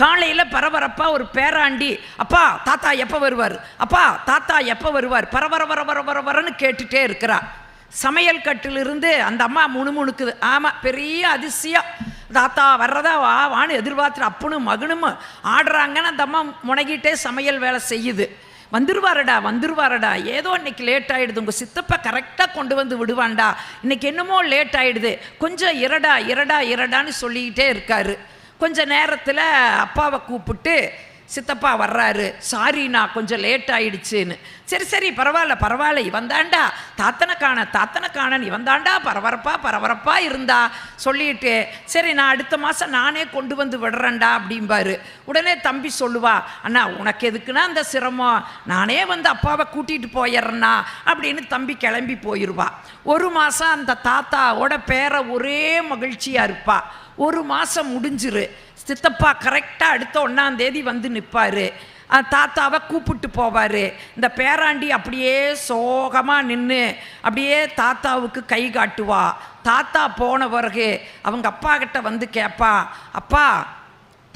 காலையில் பரபரப்பாக ஒரு பேராண்டி அப்பா தாத்தா எப்போ வருவார்? அப்பா தாத்தா எப்போ வருவார்? பரபர வர வர வர வரன்னு கேட்டுகிட்டே இருக்கிறா. சமையல் கட்டிலிருந்து அந்த அம்மா முணுமுணுக்குது ஆமாம் பெரிய அதிசயம். தாத்தா வர்றதா வா வான்னு எதிர்பார்த்து அப்பனும் மகனும் ஆடுறாங்கன்னு அந்த அம்மா முனகிட்டே சமையல் வேலை செய்யுது. வந்துருவாரடா வந்துருவாரடா. ஏதோ இன்னைக்கு லேட் ஆகிடுது உங்கள் சித்தப்பா கரெக்டாக கொண்டு வந்து விடுவான்டா. இன்னைக்கு என்னமோ லேட் ஆகிடுது கொஞ்சம் இரடா இரடா இரடான்னு சொல்லிக்கிட்டே இருக்காரு. கொஞ்ச நேரத்தில் அப்பாவை கூப்பிட்டு சித்தப்பா வர்றாரு. சாரிண்ணா கொஞ்சம் லேட் ஆயிடுச்சுன்னு. சரி சரி பரவாயில்ல பரவாயில்ல. இவன் தாண்டா தாத்தனை காண தாத்தனை காண இவன் தாண்டா பரபரப்பா பரபரப்பா இருந்தா. சொல்லிட்டு சரி நான் அடுத்த மாதம் நானே கொண்டு வந்து விடுறேன்டா அப்படிம்பாரு. உடனே தம்பி சொல்லுவா அண்ணா உனக்கு எதுக்குன்னா அந்த சிரமம்? நானே வந்து அப்பாவை கூட்டிகிட்டு போயிடுறேண்ணா அப்படின்னு தம்பி கிளம்பி போயிடுவா ஒரு மாதம் அந்த தாத்தாவோட பேரை ஒரே மகிழ்ச்சியாக இருப்பாள் ஒரு மாதம் முடிஞ்சிரு. சித்தப்பா கரெக்டாக அடுத்த ஒன்றாம் தேதி வந்து நிற்பார் தாத்தாவை கூப்பிட்டு போவார். இந்த பேராண்டி அப்படியே சோகமாக நின்று அப்படியே தாத்தாவுக்கு கை காட்டுவா. தாத்தா போன பிறகு அவங்க அப்பா கிட்ட வந்து கேட்பா அப்பா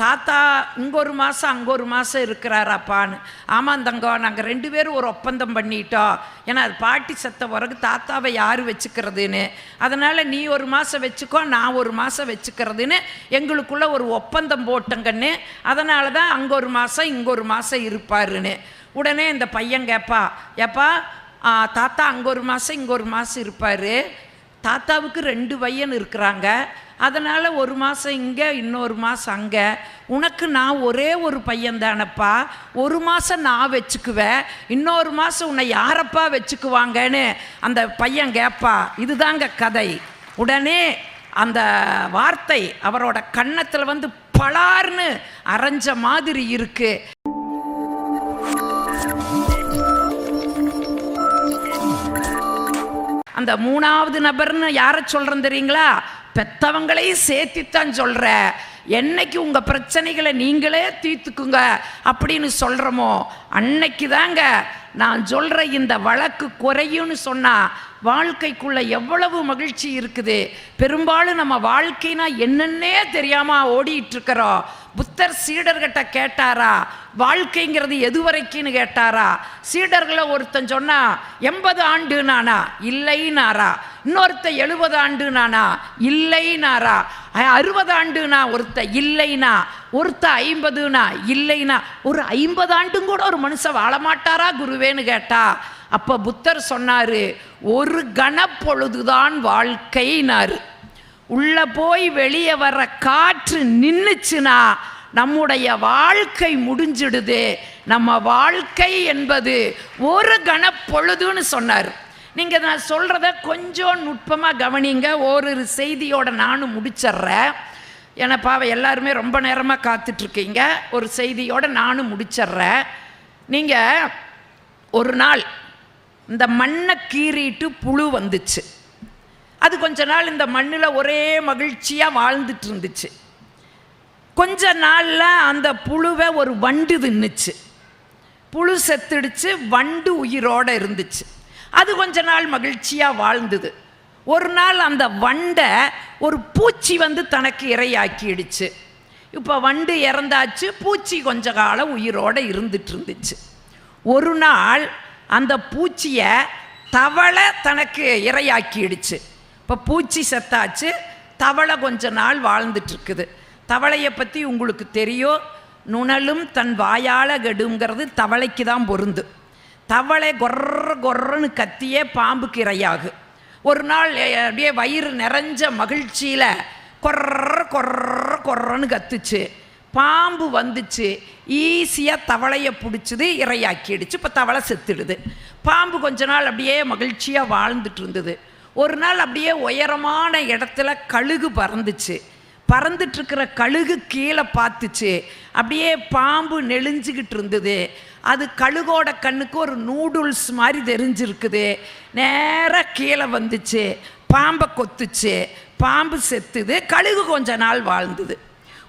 தாத்தா இங்கே ஒரு மாதம் அங்கே ஒரு மாதம் இருக்கிறாராப்பான்னு. ஆமாம் தங்கம் நாங்கள் ரெண்டு பேரும் ஒரு ஒப்பந்தம் பண்ணிட்டோம். ஏன்னா அது பாட்டி செத்த பிறகு தாத்தாவை யார் வச்சுக்கிறதுன்னு. அதனால் நீ ஒரு மாதம் வச்சுக்கோ நான் ஒரு மாதம் வச்சுக்கிறதுன்னு எங்களுக்குள்ளே ஒரு ஒப்பந்தம் போட்டங்கன்னு. அதனால தான் அங்கே ஒரு மாதம் இங்கே ஒரு மாதம் இருப்பாருன்னு. உடனே இந்த பையன் கேட்பா ஏப்பா தாத்தா அங்கே ஒரு மாதம் இங்கே ஒரு மாதம் இருப்பார். தாத்தாவுக்கு ரெண்டு பையன் இருக்கிறாங்க. அதனால் ஒரு மாதம் இங்கே இன்னொரு மாதம் அங்கே. உனக்கு நான் ஒரே ஒரு பையன் தானப்பா. ஒரு மாதம் நான் வச்சுக்குவேன். இன்னொரு மாதம் உன்னை யாரப்பா வச்சுக்குவாங்கன்னு அந்த பையன் கேட்பா இதுதாங்க கதை. உடனே அந்த வார்த்தை அவரோட கன்னத்தில் வந்து பலார்னு அரைஞ்ச மாதிரி இருக்கு. அந்த மூணாவது நபர்னு யாரை சொல்கிறேன் தெரியுங்களா? பெத்தவங்களையும் சேர்த்தித்தான் சொல்கிற என்னைக்கு உங்கள் பிரச்சனைகளை நீங்களே தீர்த்துக்குங்க அப்படின்னு சொல்கிறோமோ அன்னைக்கு தாங்க நான் சொல்கிற இந்த வழக்கு குறையும்னு சொன்னால் வாழ்க்கைக்குள்ள எவ்வளவு மகிழ்ச்சி இருக்குது? பெரும்பாலும் நம்ம வாழ்க்கைனா என்னன்னே தெரியாமல் ஓடிட்டு இருக்கிறோம் புத்தர் சீடர்கிட்ட கேட்டாரா? வாழ்க்கைங்கிறது எது வரைக்கும்னு கேட்டாரா? சீடர்களை ஒருத்தன் சொன்னா எண்பது ஆண்டு நானா இல்லைனாரா. இன்னொருத்த எழுபது ஆண்டு நானா இல்லைனாரா அறுபது ஆண்டுனா? ஒருத்த இல்லைனா. ஒருத்த ஐம்பதுனா? இல்லைனா. ஒரு ஐம்பது ஆண்டும் கூட ஒரு மனுஷன் வாழ மாட்டாரா குருவேன்னு கேட்டா? அப்போ புத்தர் சொன்னார் ஒரு கணப்பொழுதுதான் வாழ்க்கைனாரு உள்ள போய் வெளியே வர்ற காற்று நின்றுச்சுன்னா நம்முடைய வாழ்க்கை முடிஞ்சிடுது. நம்ம வாழ்க்கை என்பது ஒரு கணப்பொழுதுன்னு சொன்னார். நீங்கள் நான் சொல்கிறத கொஞ்சம் நுட்பமாக கவனிங்க. ஒரு செய்தியோட நானும் முடிச்சிட்றேன் ஏன்னா பாவ எல்லாருமே ரொம்ப நேரமாக காத்துட்ருக்கீங்க. ஒரு செய்தியோட நானும் முடிச்சிட்றேன் நீங்கள் ஒரு நாள் இந்த மண்ணை கீறிட்டு புழு வந்துச்சு. அது கொஞ்ச நாள் இந்த மண்ணில் ஒரே மகிழ்ச்சியாக வாழ்ந்துட்டு இருந்துச்சு. கொஞ்ச நாளில் அந்த புழுவை ஒரு வண்டு தின்னுச்சு. புழு செத்துடுச்சு வண்டு உயிரோடு இருந்துச்சு. அது கொஞ்ச நாள் மகிழ்ச்சியாக வாழ்ந்தது. ஒரு நாள் அந்த வண்டை ஒரு பூச்சி வந்து தனக்கு இரையாக்கிடுச்சு. இப்போ வண்டு இறந்தாச்சு பூச்சி கொஞ்ச காலம் உயிரோடு இருந்துட்டு இருந்துச்சு. ஒரு நாள் அந்த பூச்சியை தவளை தனக்கு இரையாக்கிடுச்சு. இப்போ பூச்சி செத்தாச்சு தவளை கொஞ்ச நாள் வாழ்ந்துட்டுருக்குது தவளையை பற்றி உங்களுக்கு தெரியும் நுணலும் தன் வாயால் கெடுங்கிறது தவளைக்கு தான் பொருந்து. தவளை கொர்ற கொர்றன்னு கத்தியே பாம்புக்கு இரையாகு ஒரு நாள் அப்படியே வயிறு நிறைஞ்ச மகிழ்ச்சியில் கொர்ற கொர்ற கொர்றன்னு கத்துச்சு. பாம்பு வந்துச்சு. ஈஸியாக தவளையை பிடிச்சது இரையாக்கிடுச்சு. இப்போ தவளை செத்துடுது. பாம்பு கொஞ்ச நாள் அப்படியே மகிழ்ச்சியாக வாழ்ந்துட்டு இருந்தது. ஒரு நாள் அப்படியே உயரமான இடத்துல கழுகு பறந்துச்சு. பறந்துட்டுருக்கிற கழுகு கீழே பார்த்துச்சு அப்படியே பாம்பு நெளிஞ்சுக்கிட்டு இருந்தது. அது கழுகோட கண்ணுக்கு ஒரு நூடுல்ஸ் மாதிரி தெரிஞ்சிருக்குது. நேராக கீழே வந்துச்சு. பாம்பை கொத்துச்சு. பாம்பு செத்துது. கழுகு கொஞ்ச நாள் வாழ்ந்தது.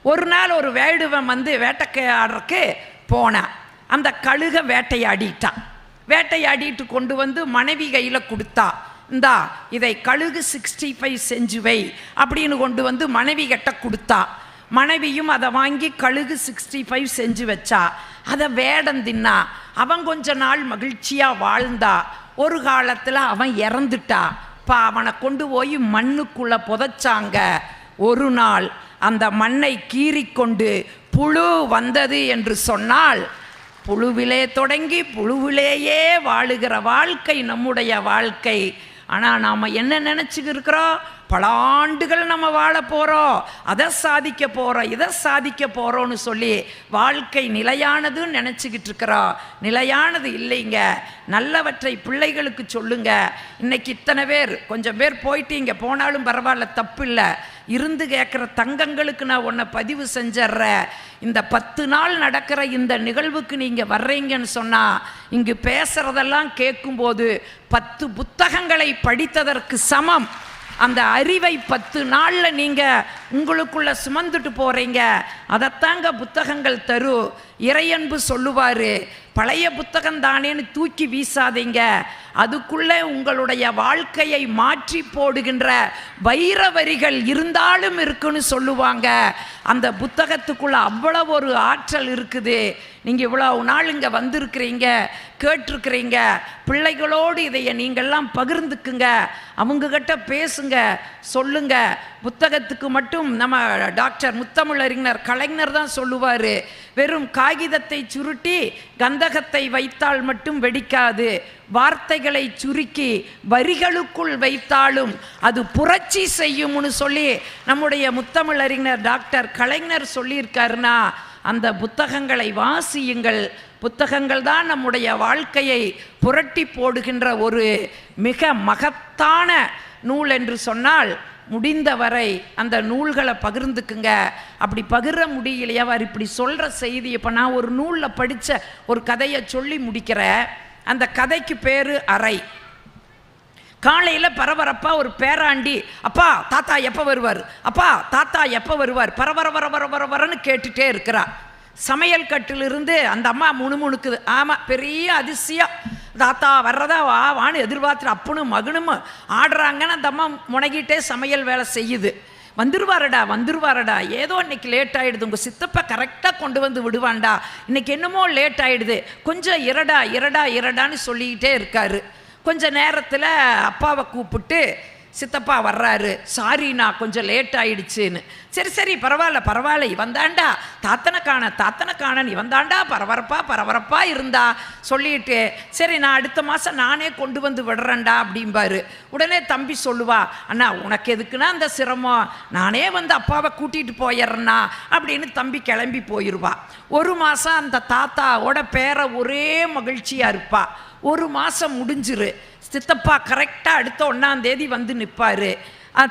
ஒரு நாள் ஒரு வேடுவன் வந்து வேட்டைக்காடுறக்கு போனான் அந்த கழுகை வேட்டையாடிட்டான் வேட்டையாடிட்டு கொண்டு வந்து மனைவி கையில் கொடுத்தா. இந்தா இதை கழுகு சிக்ஸ்டி ஃபைவ் செஞ்சுவை அப்படின்னு கொண்டு வந்து மனைவி கிட்ட கொடுத்தா. மனைவியும் அதை வாங்கி கழுகு சிக்ஸ்டி ஃபைவ் செஞ்சு வச்சா. அதை வேடம் தின்னா. அவன் கொஞ்ச நாள் மகிழ்ச்சியாக வாழ்ந்தா. ஒரு காலத்தில் அவன் இறந்துட்டா. இப்போ அவனை கொண்டு போய் மண்ணுக்குள்ளே புதைச்சாங்க. ஒரு நாள் அந்த மண்ணை கீறிக்கொண்டு புழு வந்தது என்று சொன்னால் புழுவிலே தொடங்கி புழுவிலேயே வாழுகிற வாழ்க்கை நம்முடைய வாழ்க்கை. ஆனால் நாம் என்ன நினச்சிக்கிட்டு இருக்கிறோம் பல ஆண்டுகள் நம்ம வாழ போகிறோம் அதை சாதிக்க போகிறோம் இதை சாதிக்க போகிறோன்னு சொல்லி வாழ்க்கை நிலையானதுன்னு நினச்சிக்கிட்டு இருக்கிறோம் நிலையானது இல்லைங்க. நல்லவற்றை பிள்ளைகளுக்கு சொல்லுங்க. இன்னைக்கு இத்தனை பேர் கொஞ்சம் பேர் போயிட்டீங்க போனாலும் பரவாயில்ல தப்பு இல்லை இருந்து கேட்குற தங்கங்களுக்கு நான் உன்னை பதிவு செஞ்சிட்றேன் இந்த பத்து நாள் நடக்கிற இந்த நிகழ்வுக்கு நீங்கள் வர்றீங்கன்னு சொன்னால் இங்கு பேசுகிறதெல்லாம் கேட்கும்போது பத்து புத்தகங்களை படித்ததற்கு சமம். அந்த அறிவை பத்து நாளில் நீங்கள் உங்களுக்குள்ளே சுமந்துட்டு போகிறீங்க அதைத்தாங்க புத்தகங்கள் தரும் இறையன்பு சொல்லுவார் பழைய புத்தகம் தானேன்னு தூக்கி வீசாதீங்க. அதுக்குள்ளே உங்களுடைய வாழ்க்கையை மாற்றி போடுகின்ற வைர வரிகள் இருந்தாலும் இருக்குன்னு சொல்லுவாங்க. அந்த புத்தகத்துக்குள்ளே அவ்வளோ ஒரு ஆற்றல் இருக்குது. நீங்கள் இவ்வளோ நாள் இங்கே வந்திருக்கிறீங்க கேட்டிருக்கிறீங்க பிள்ளைகளோடு இதைய நீங்கள்லாம் பகிர்ந்துக்குங்க அவங்கக்கிட்ட பேசுங்க சொல்லுங்க. புத்தகத்துக்கு மட்டும் நம்ம டாக்டர் முத்தமிழறிஞர் கலைஞர் தான் சொல்லுவார். வெறும் காகிதத்தை சுருட்டி கந்தகத்தை வைத்தால் மட்டும் வெடிக்காது. வார்த்தைகளை சுருக்கி வரிகளுக்குள் வைத்தாலும் அது புரட்சி செய்யும்னு சொல்லி நம்முடைய முத்தமிழறிஞர் டாக்டர் கலைஞர் சொல்லியிருக்காருன்னா அந்த புத்தகங்களை வாசியுங்கள். புத்தகங்கள் தான் நம்முடைய வாழ்க்கையை புரட்டி போடுகின்ற ஒரு மிக மகத்தான நூல் என்று சொன்னால் முடிந்தவரை அந்த நூல்களை பகிர்ந்துக்குங்க. அப்படி பகிர முடியலையா? அவர் இப்படி சொல்கிற செய்தி இப்போ நான் ஒரு நூலில் படித்த ஒரு கதையை சொல்லி முடிக்கிற அந்த கதைக்கு பேர் அறை. காலையில் பரபரப்பாக ஒரு பேராண்டி அப்பா தாத்தா எப்போ வருவார்? அப்பா தாத்தா எப்போ வருவார்? பரபர வர வர வர வரன்னு கேட்டுகிட்டே இருக்கிறா. சமையல் கட்டிலிருந்து அந்த அம்மா முணுமுணுக்குது. ஆமாம் பெரிய அதிசயம். தாத்தா வர்றதா வா வான்னு எதிர்பார்த்து அப்பனும் மகனும் ஆடுறாங்கன்னு அந்த அம்மா முனகிட்டே சமையல் வேலை செய்யுது. வந்துருவாரடா வந்துருவாரடா. ஏதோ இன்னைக்கு லேட் ஆகிடுது உங்கள் சித்தப்பா கரெக்டாக கொண்டு வந்து விடுவான்டா. இன்னைக்கு என்னமோ லேட் ஆகிடுது கொஞ்சம் இரடா இரடா இரடான்னு சொல்லிக்கிட்டே இருக்காரு. கொஞ்ச நேரத்தில் அப்பாவை கூப்பிட்டு சித்தப்பா வர்றாரு. சாரிண்ணா கொஞ்சம் லேட் ஆயிடுச்சுன்னு. சரி சரி பரவாயில்ல பரவாயில்ல. இவன் தாண்டா தாத்தனை காண தாத்தனை காண இவன் தாண்டா பரபரப்பா பரபரப்பா இருந்தா. சொல்லிட்டு சரி நான் அடுத்த மாதம் நானே கொண்டு வந்து விடுறேன்டா அப்படிம்பாரு. உடனே தம்பி சொல்லுவா அண்ணா உனக்கு எதுக்குன்னா அந்த சிரமம்? நானே வந்து அப்பாவை கூட்டிகிட்டு போயிடுறேண்ணா அப்படின்னு தம்பி கிளம்பி போயிடுவா ஒரு மாதம் அந்த தாத்தாவோட பேரை ஒரே மகிழ்ச்சியாக இருப்பாள் ஒரு மாதம் முடிஞ்சிரு. சித்தப்பா கரெக்டாக அடுத்த ஒன்றாம் தேதி வந்து நிற்பார்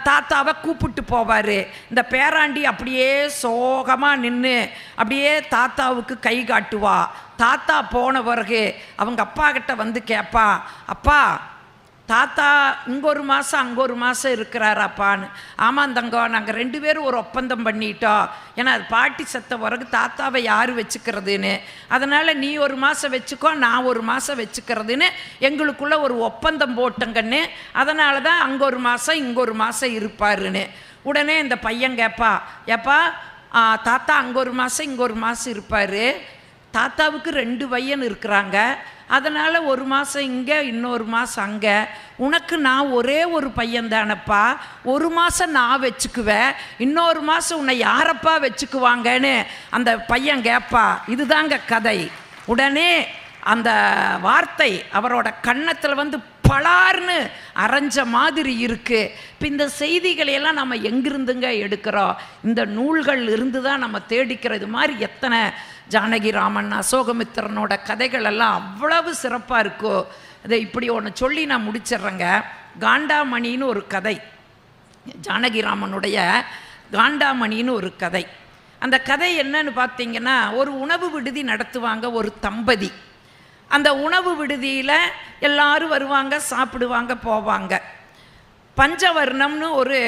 தாத்தாவை கூப்பிட்டு போவார். இந்த பேராண்டி அப்படியே சோகமாக நின்று அப்படியே தாத்தாவுக்கு கை காட்டுவா. தாத்தா போன பிறகு அவங்க அப்பா கிட்ட வந்து கேட்பா அப்பா தாத்தா இங்கே ஒரு மாதம் அங்கே ஒரு மாதம் இருக்கிறாராப்பான்னு. ஆமாம் தங்கம் நாங்கள் ரெண்டு பேரும் ஒரு ஒப்பந்தம் பண்ணிட்டோம். ஏன்னா அது பாட்டி செத்த பிறகு தாத்தாவை யார் வச்சுக்கிறதுன்னு. அதனால் நீ ஒரு மாதம் வச்சுக்கோ நான் ஒரு மாதம் வச்சுக்கிறதுன்னு எங்களுக்குள்ளே ஒரு ஒப்பந்தம் போட்டங்கன்னு. அதனால தான் அங்கே ஒரு மாதம் இங்கே ஒரு மாதம் இருப்பாருன்னு. உடனே இந்த பையன் கேட்பா ஏப்பா தாத்தா அங்கே ஒரு மாதம் இங்கே ஒரு மாதம் இருப்பார். தாத்தாவுக்கு ரெண்டு பையன் இருக்கிறாங்க. அதனால் ஒரு மாதம் இங்கே இன்னொரு மாதம் அங்கே. உனக்கு நான் ஒரே ஒரு பையன் தானப்பா. ஒரு மாதம் நான் வச்சுக்குவேன். இன்னொரு மாதம் உன்னை யாரப்பா வச்சுக்குவாங்கன்னு அந்த பையன் கேட்பா இதுதாங்க கதை. உடனே அந்த வார்த்தை அவரோட கன்னத்தில் வந்து பலார்னு அரைஞ்ச மாதிரி இருக்குது இப்போ இந்த செய்திகளையெல்லாம் நம்ம எங்கிருந்துங்க எடுக்கிறோம்? இந்த நூல்கள் இருந்து தான் நம்ம தேடிக்கிறது மாதிரி எத்தனை ஜானகிராமன் அசோகமித்திரனோட கதைகள் எல்லாம் அவ்வளவு சிறப்பாக இருக்கோ அதை இப்படி ஒன்று சொல்லி நான் முடிச்சிடுறேங்க. காண்டாமணின்னு ஒரு கதை. ஜானகிராமனுடைய காண்டாமணின்னு ஒரு கதை. அந்த கதை என்னன்னு பார்த்தீங்கன்னா ஒரு உணவு விடுதி நடத்துவாங்க ஒரு தம்பதி. அந்த உணவு விடுதியில் எல்லாரும் வருவாங்க சாப்பிடுவாங்க போவாங்க. பஞ்சவர்ணம்னு ஒரு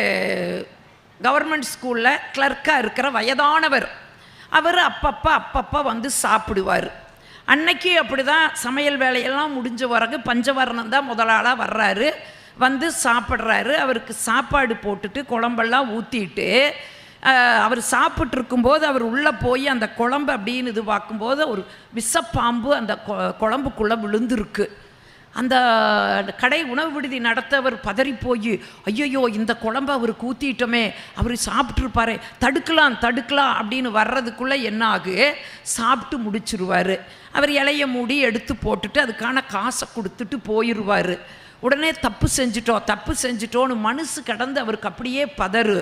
கவர்மெண்ட் ஸ்கூலில் கிளர்க்காக இருக்கிற வயதானவர். அவர் அப்பப்போ அப்பப்போ வந்து சாப்பிடுவார். அன்னைக்கு அப்படி தான் சமையல் வேலையெல்லாம் முடிஞ்ச பிறகு பஞ்சவர்ணம் தான் முதலாளாக வர்றாரு. வந்து சாப்பிட்றாரு. அவருக்கு சாப்பாடு போட்டுட்டு குழம்பெல்லாம் ஊற்றிட்டு அவர் சாப்பிட்ருக்கும்போது அவர் உள்ளே போய் அந்த குழம்பு அப்படின்னு இது பார்க்கும்போது ஒரு விஷப்பாம்பு அந்த கொ- குழம்புக்குள்ளே விழுந்திருக்கு. அந்த கடை உணவு விடுதி நடத்தவர் பதறி போய் ஐயையோ இந்த குழம்ப அவர் கூத்திட்டோமே அவர் சாப்பிட்ருப்பாரு தடுக்கலாம் தடுக்கலாம் அப்படின்னு வர்றதுக்குள்ளே என்ன ஆகு சாப்பிட்டு முடிச்சிருவார். அவர் இலைய மூடி எடுத்து போட்டுட்டு அதுக்கான காசை கொடுத்துட்டு போயிடுவார் உடனே தப்பு செஞ்சிட்டோம் தப்பு செஞ்சிட்டோன்னு மனசு கடந்து அவருக்கு அப்படியே பதறு.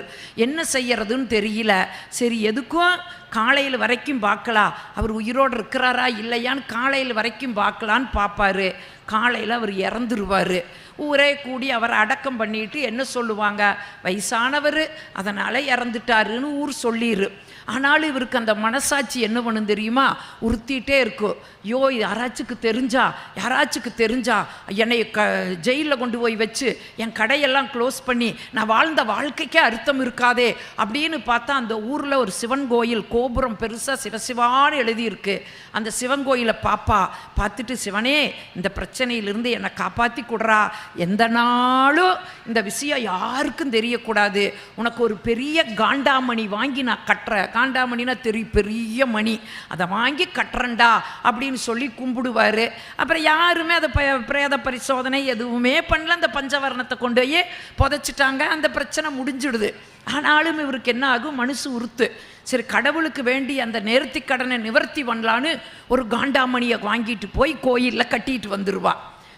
என்ன செய்யறதுன்னு தெரியல. சரி எதுக்கும் காலையில் வரைக்கும் பார்க்கலாம் அவர் உயிரோடு இருக்கிறாரா இல்லையான்னு காலையில் வரைக்கும் பார்க்கலான்னு பார்ப்பாரு. காலையில் அவர் இறந்துருவார். ஊரே கூடி அவரை அடக்கம் பண்ணிட்டு என்ன சொல்லுவாங்க? வயசானவர் அதனால் இறந்துட்டாருன்னு ஊர் சொல்லிடு ஆனாலும் இவருக்கு அந்த மனசாட்சி என்ன பண்ணும் தெரியுமா? உறுத்திட்டே இருக்கும் ஐயோ இது யாராச்சுக்கு தெரிஞ்சா? யாராச்சுக்கு தெரிஞ்சா? என்னை க ஜெயிலில் கொண்டு போய் வச்சு என் கடையெல்லாம் க்ளோஸ் பண்ணி நான் வாழ்ந்த வாழ்க்கைக்கே அர்த்தம் இருக்காதே அப்படின்னு பார்த்தா அந்த ஊரில் ஒரு சிவன் கோயில் கோ கோபுரம் பெருசாக சிவசிவான்னு எழுதியிருக்கு. அந்த சிவன் கோயிலை பாப்பா பார்த்துட்டு சிவனே இந்த பிரச்சனையிலிருந்து என்னை காப்பாற்றி கொடுறா. எந்த நாளும் இந்த விஷயம் யாருக்கும் தெரியக்கூடாது. உனக்கு ஒரு பெரிய காண்டாமணி வாங்கி நான் கட்டுறேன். காண்டாமணினா தெரியும் பெரிய மணி. அதை வாங்கி கட்டுறேன்டா அப்படின்னு சொல்லி கும்பிடுவார். அப்புறம் யாருமே அதை ப பிரேத பரிசோதனை எதுவுமே பண்ணல. அந்த பஞ்சவரணத்தை கொண்டு போய் புதைச்சிட்டாங்க. அந்த பிரச்சனை முடிஞ்சிடுது. ஆனாலும் இவருக்கு என்ன ஆகும்? மனசு உறுத்து. சரி கடவுளுக்கு வேண்டி அந்த நேர்த்தி கடனை நிவர்த்தி பண்ணலான்னு ஒரு காண்டாமணியை வாங்கிட்டு போய் கோயிலில் கட்டிட்டு வந்துடுவா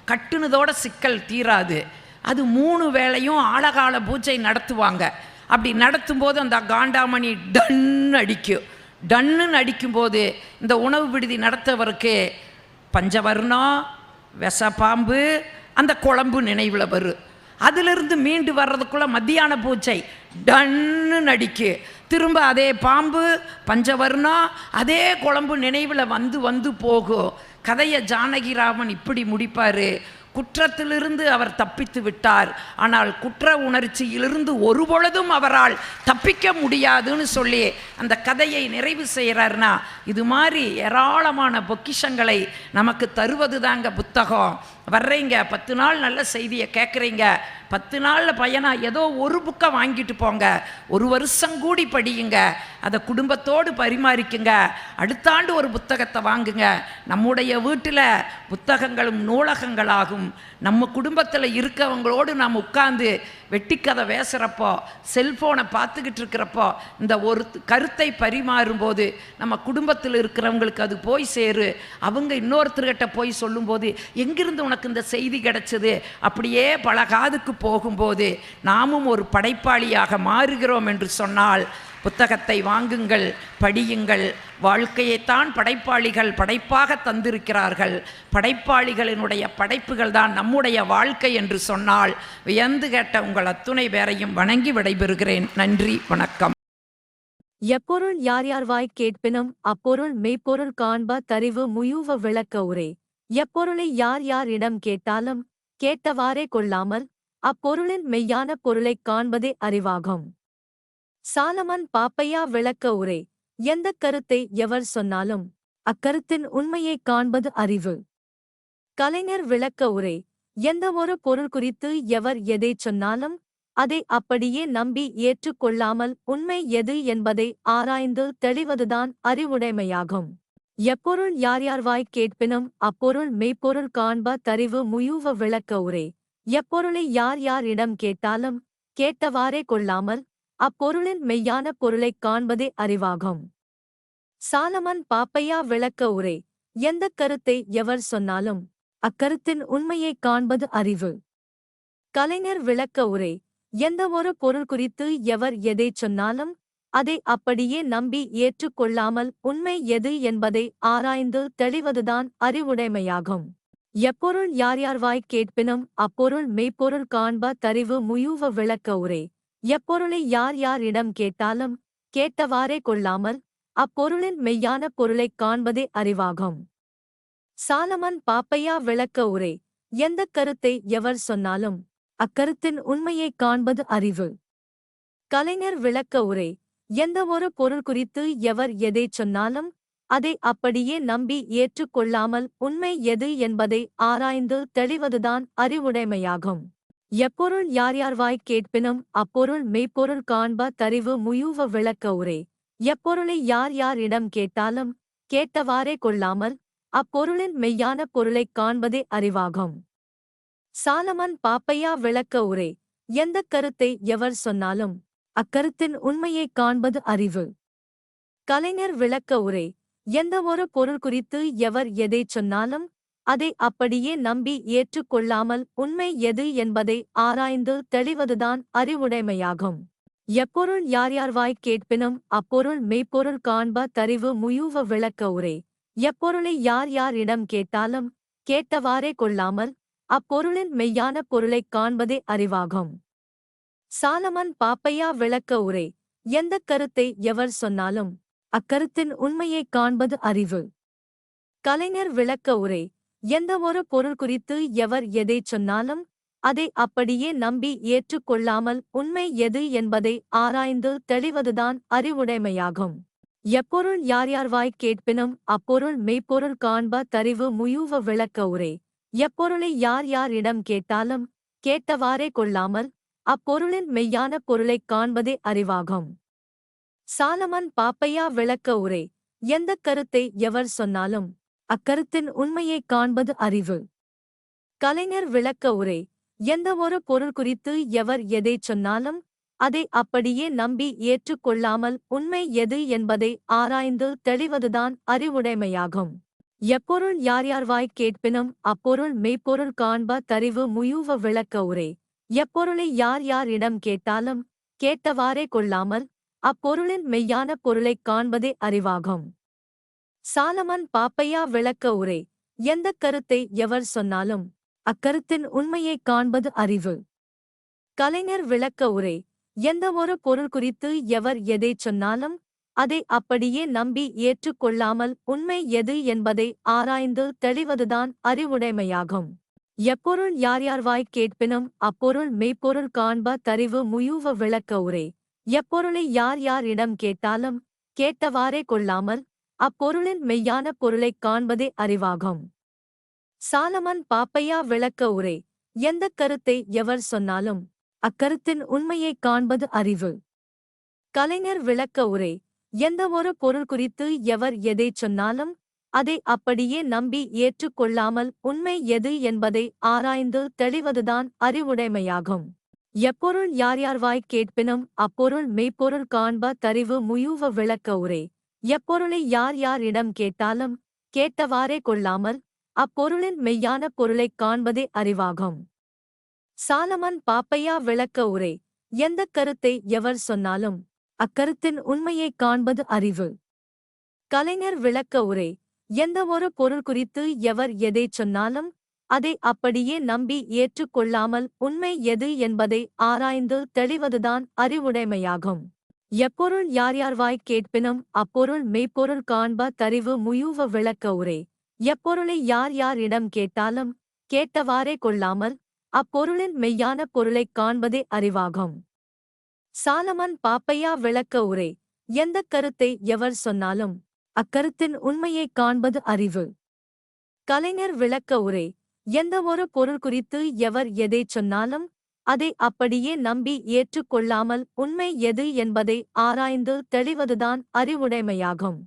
கட்டுனதோட சிக்கல் தீராது. அது மூணு வேளையும் ஆழகால பூஜை நடத்துவாங்க. அப்படி நடத்தும்போது அந்த காண்டாமணி டன்னு அடிக்கும். டன்னுன்னு அடிக்கும்போது இந்த உணவு விடுதி நடத்தவருக்கு பஞ்சவர்ணம் விஷப்பாம்பு அந்த குழம்பு நினைவில் வரும். அதிலிருந்து மீண்டு வர்றதுக்குள்ள மத்தியான பூச்சை டன்னு நடிக்கு. திரும்ப அதே பாம்பு பஞ்சவர்ணம் அதே குழம்பு நினைவில் வந்து வந்து போகும் கதையை ஜானகிராமன் இப்படி முடிப்பார். குற்றத்திலிருந்து அவர் தப்பித்து விட்டார். ஆனால் குற்ற உணர்ச்சியிலிருந்து ஒரு பொழுதும் அவரால் தப்பிக்க முடியாதுன்னு சொல்லி அந்த கதையை நிறைவு செய்கிறாருன்னா இது மாதிரி ஏராளமான பொக்கிஷங்களை நமக்கு தருவது தாங்க புத்தகம். வர்றீங்க பத்து நாள் நல்ல செய்தியை கேட்குறீங்க பத்து நாளில் பையனாக ஏதோ ஒரு புக்கை வாங்கிட்டு போங்க. ஒரு வருஷம் கூடி படியுங்க. அதை குடும்பத்தோடு பரிமாறிக்குங்க. அடுத்த ஆண்டு ஒரு புத்தகத்தை வாங்குங்க. நம்முடைய வீட்டில் புத்தகங்களும் நூலகங்களாகும். நம்ம குடும்பத்தில் இருக்கவங்களோடு நாம் உட்கார்ந்து வெட்டிக்கதை பேசுகிறப்போ செல்ஃபோனை பார்த்துக்கிட்டு இருக்கிறப்போ இந்த ஒரு கருத்தை பரிமாறும்போது நம்ம குடும்பத்தில் இருக்கிறவங்களுக்கு அது போய் சேரு. அவங்க இன்னொருத்தர்கிட்ட போய் சொல்லும்போது எங்கிருந்து உனக்கு இந்த செய்தி கிடச்சிது? அப்படியே பல காதுக்கு போகும்போது நாமும் ஒரு படைப்பாளியாக மாறுகிறோம் என்று சொன்னால் புத்தகத்தை வாங்குங்கள் படியுங்கள். வாழ்க்கையைத்தான் படைப்பாளிகள் படைப்பாக தந்திருக்கிறார்கள். படைப்பாளிகளினுடைய படைப்புகள் தான் நம்முடைய வாழ்க்கை என்று சொன்னால் வியந்து கேட்ட உங்கள் அத்துணை பேரையும் வணங்கி விடைபெறுகிறேன். நன்றி வணக்கம். எப்பொருள் யார் யார் வாய் கேட்பினும் அப்பொருள் மெய்ப்பொருள் காண்ப தறிவு முயூவ விளக்க உரே. எப்பொருளை யார் யார் இடம் கேட்டாலும் கேட்டவாறே கொள்ளாமல் அப்பொருளின் மெய்யான பொருளைக் காண்பதே அறிவாகும். சாலமன் பாப்பையா விளக்க உரே. எந்தக் கருத்தை எவர் சொன்னாலும் அக்கருத்தின் உண்மையைக் காண்பது அறிவு. கலைஞர் விளக்க உரை. எந்த ஒரு பொருள் குறித்து எவர் எதைச் சொன்னாலும் அதை அப்படியே நம்பி ஏற்றுக்கொள்ளாமல் உண்மை எது என்பதை ஆராய்ந்து தெளிவதுதான் அறிவுடைமையாகும். எப்பொருள் யார் யார்வாய் கேட்பினும் அப்பொருள் மெய்ப்பொருள் காண்ப தறிவு முயூவ விளக்க உரே. எப்பொருளை யார் யார் இடம் கேட்டாலும் கேட்டவாறே கொள்ளாமல் அப்பொருளின் மெய்யான பொருளைக் காண்பதே அறிவாகும். சாலமன் பாப்பையா விளக்க உரே. எந்தக் கருத்தை எவர் சொன்னாலும் அக்கருத்தின் உண்மையைக் காண்பது அறிவு. கலைஞர் விளக்க உரை. எந்த ஒரு பொருள் குறித்து எவர் எதைச் சொன்னாலும் அதை அப்படியே நம்பி ஏற்றுக்கொள்ளாமல் உண்மை எது என்பதை ஆராய்ந்து தெளிவதுதான் அறிவுடைமையாகும். எப்பொருள் யார் யார் கேட்பினும் அப்பொருள் மெய்ப்பொருள் காண்ப தறிவு முயூவ விளக்க உரை. எப்பொருளை யார் யாரிடம் கேட்டாலும் கேட்டவாறே கொள்ளாமல் அப்பொருளின் மெய்யான பொருளைக் காண்பதே அறிவாகும். சாலமன் பாப்பையா விளக்க உரை எந்தக் கருத்தை எவர் சொன்னாலும் அக்கருத்தின் உண்மையைக் காண்பது அறிவு. கலைஞர் விளக்க உரை எந்த ஒரு பொருள் குறித்து எவர் எதைச் சொன்னாலும் அதை அப்படியே நம்பி ஏற்றுக்கொள்ளாமல் உண்மை எது என்பதை ஆராய்ந்து தெளிவதுதான் அறிவுடைமையாகும். எப்பொருள் யார் யார்வாய்க் கேட்பினும் அப்பொருள் மெய்ப்பொருள் காண்ப தறிவு முயூவ விளக்க உரை. எப்பொருளை யார் யார் இடம் கேட்டாலும் கேட்டவாறே கொள்ளாமல் அப்பொருளின் மெய்யான பொருளைக் காண்பதே அறிவாகும். சாலமன் பாப்பையா விளக்க உரை. எந்தக் கருத்தை எவர் சொன்னாலும் அக்கருத்தின் உண்மையைக் காண்பது அறிவு. கலைஞர் விளக்க உரை. எந்த ஒரு பொருள் குறித்து எவர் எதைச் சொன்னாலும் அதை அப்படியே நம்பி ஏற்றுக்கொள்ளாமல் உண்மை எது என்பதை ஆராய்ந்து தெளிவதுதான் அறிவுடைமையாகும். எப்பொருள் யார் யார்வாய்க் கேட்பினும் அப்பொருள் மெய்ப்பொருள் காண்ப தறிவு முயூவ விளக்க உரை. எப்பொருளை யார் யாரிடம் கேட்டாலும் கேட்டவாறே கொள்ளாமல் அப்பொருளின் மெய்யான பொருளைக் காண்பதே அறிவாகும். சாலமன் பாப்பையா விளக்க உரை. எந்தக் கருத்தை எவர் சொன்னாலும் அக்கருத்தின் உண்மையைக் காண்பது அறிவு. கலைஞர் விளக்க உரை. எந்த ஒரு பொருள் குறித்து எவர் எதைச் சொன்னாலும் அதை அப்படியே நம்பி ஏற்றுக்கொள்ளாமல் உண்மை எது என்பதை ஆராய்ந்து தெளிவதுதான் அறிவுடைமையாகும். எப்பொருள் யார் யார் கேட்பினும் அப்பொருள் மெய்ப்பொருள் காண்ப தறிவு முயூவ விளக்க உரை. எப்பொருளை யார் யாரிடம் கேட்டாலும் கேட்டவாறே கொள்ளாமல் அப்பொருளின் மெய்யான பொருளைக் காண்பதே அறிவாகும். சாலமன் பாப்பையா விளக்க உரை. எந்தக் கருத்தை எவர் சொன்னாலும் அக்கருத்தின் உண்மையைக் காண்பது அறிவு. கலைஞர் விளக்க உரை எந்த ஒரு பொருள் குறித்து எவர் எதைச் சொன்னாலும் அதை அப்படியே நம்பி ஏற்றுக்கொள்ளாமல் உண்மை எது என்பதை ஆராய்ந்து தெளிவதுதான் அறிவுடைமையாகும். எப்பொருள் யார் யார்வாய்க் கேட்பினும் அப்பொருள் மெய்ப்பொருள் காண்ப தறிவு முயூவ விளக்க உரை. எப்பொருளை யார் யார் இடம் கேட்டாலும் கேட்டவாறே கொள்ளாமல் அப்பொருளின் மெய்யான பொருளைக் காண்பதே அறிவாகும். சாலமன் பாப்பையா விளக்க உரை. எந்தக் கருத்தை எவர் சொன்னாலும் அக்கருத்தின் உண்மையைக் காண்பது அறிவு. கலைஞர் விளக்க உரை. எந்த ஒரு பொருள் குறித்து எவர் எதைச் சொன்னாலும் அதை அப்படியே நம்பி ஏற்றுக்கொள்ளாமல் உண்மை எது என்பதை ஆராய்ந்து தெளிவதுதான் அறிவுடைமையாகும். எப்பொருள் யார் யார்வாய் கேட்பினும் அப்பொருள் மெய்ப்பொருள் காண்ப தறிவு முயூவ விளக்க உரை. எப்பொருளை யார் யார் இடம் கேட்டாலும் கேட்டவாறே கொள்ளாமல் அப்பொருளின் மெய்யான பொருளைக் காண்பதே அறிவாகும். சாலமன் பாப்பையா விளக்க உரை. எந்தக் கருத்தை எவர் சொன்னாலும் அக்கருத்தின் உண்மையைக் காண்பது அறிவு. கலைஞர் விளக்க உரை. எந்த ஒரு பொருள் குறித்து எவர் எதைச் சொன்னாலும் அதை அப்படியே நம்பி ஏற்றுக்கொள்ளாமல் உண்மை எது என்பதை ஆராய்ந்து தெளிவதுதான் அறிவுடைமையாகும். எப்பொருள் யார் யார் கேட்பினும் அப்பொருள் மெய்ப்பொருள் காண்ப தறிவு முயூவ விளக்க உரை. எப்பொருளை யார் யாரிடம் கேட்டாலும் கேட்டவாறே கொள்ளாமல் அப்பொருளின் மெய்யான பொருளைக் காண்பதே அறிவாகும். சாலமன் பாப்பையா விளக்க உரை. எந்தக் கருத்தை எவர் சொன்னாலும் அக்கருத்தின் உண்மையைக் காண்பது அறிவு. கலைஞர் விளக்க உரை. எந்த ஒரு பொருள் குறித்து எவர் எதைச் சொன்னாலும் அதை அப்படியே நம்பி ஏற்றுக்கொள்ளாமல் உண்மை எது என்பதை ஆராய்ந்து தெளிவதுதான் அறிவுடைமையாகும். எப்பொருள் யார் யார்வாய்க் கேட்பினும் அப்பொருள் மெய்ப்பொருள் காண்ப தறிவு முயூவ விளக்க உரை. எப்பொருளை யார் யார் இடம் கேட்டாலும் கேட்டவாறே கொள்ளாமல் அப்பொருளின் மெய்யான பொருளைக் காண்பதே அறிவாகும். சாலமன் பாப்பையா விளக்க உரை. எந்தக் கருத்தை எவர் சொன்னாலும் அக்கருத்தின் உண்மையைக் காண்பது அறிவு. கலைஞர் விளக்க உரை. எந்த ஒரு பொருள் குறித்து எவர் எதைச் சொன்னாலும் அதை அப்படியே நம்பி ஏற்றுக்கொள்ளாமல் உண்மை எது என்பதை ஆராய்ந்து தெளிவதுதான் அறிவுடைமையாகும்.